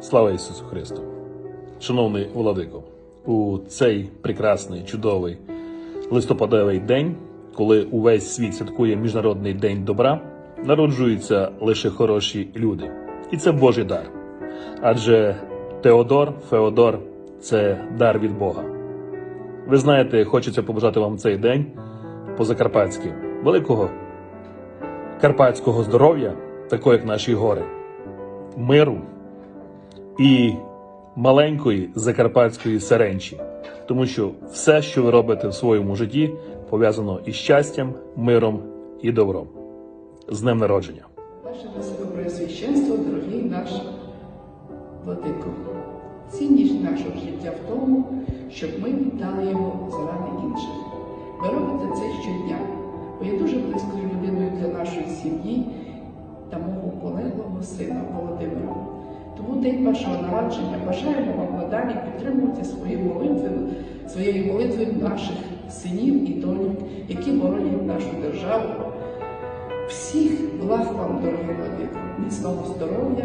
Слава Ісусу Христу! Шановний владико, у цей прекрасний, чудовий листопадовий день, коли увесь світ святкує Міжнародний день добра, народжуються лише хороші люди. І це Божий дар. Адже Теодор, Феодор це дар від Бога. Ви знаєте, хочеться побажати вам цей день по-закарпатськи, великого карпатського здоров'я, такого як наші гори, миру і маленької закарпатської саренчі, тому що все, що ви робите в своєму житті, пов'язано із щастям, миром і добром. З днем народження! Ваше Високопреосвященство, дорогий наш владико, цінність нашого життя в тому, щоб ми вітали його заради мого сина Володимира. Тому день вашого народження бажаємо вам надалі підтримувати свої молитви, своєю молитвою наших синів і доньок, які боронять нашу державу. Всіх благ вам, дорогі владико, міцного здоров'я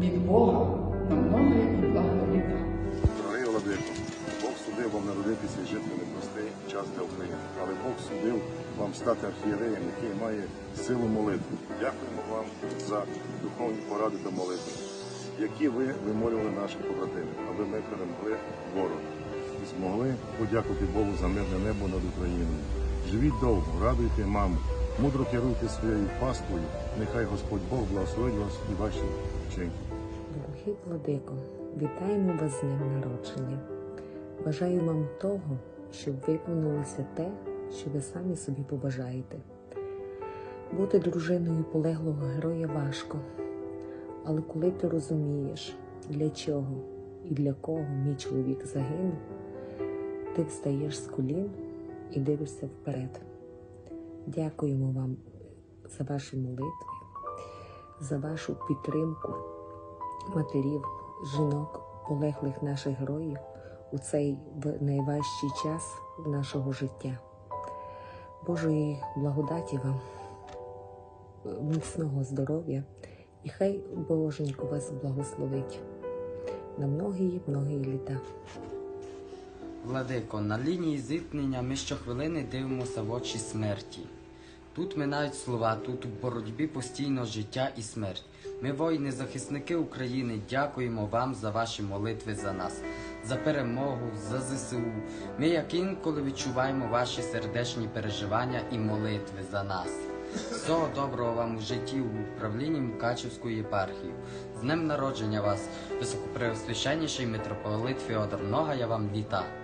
від Бога на многе і благо літа. Час для України, але Бог судив вам стати архієреєм, який має силу молитви. Дякуємо вам за духовні поради та молитви, які ви вимолювали наших побратимів, аби ми перемогли ворога і змогли подякувати Богу за мирне небо над Україною. Живіть довго, радуйте маму, мудро керуйте своєю паствою. Нехай Господь Бог благословить вас і ваші вчинки. Дорогий владико, вітаємо вас з днем народження. Бажаю вам того, щоб виповнилося те, що ви самі собі побажаєте. Бути дружиною полеглого героя важко, але коли ти розумієш, для чого і для кого мій чоловік загинув, ти встаєш з колін і дивишся вперед. Дякуємо вам за ваші молитви, за вашу підтримку матерів, жінок, полеглих наших героїв у цей найважчий час нашого життя. Божої благодаті вам, міцного здоров'я, і хай Боженько вас благословить на многії многії літа. Владико, на лінії зіткнення ми щохвилини дивимося в очі смерті. Тут минають слова, тут у боротьбі постійно життя і смерть. Ми, воїни-захисники України, дякуємо вам за ваші молитви за нас, за перемогу, за ЗСУ. Ми як інколи відчуваємо ваші сердечні переживання і молитви за нас. Всього доброго вам у житті у управлінні Мукачівської єпархії. З днем народження вас, високопреосвященніший митрополит Феодор Нога, я вам вітаю.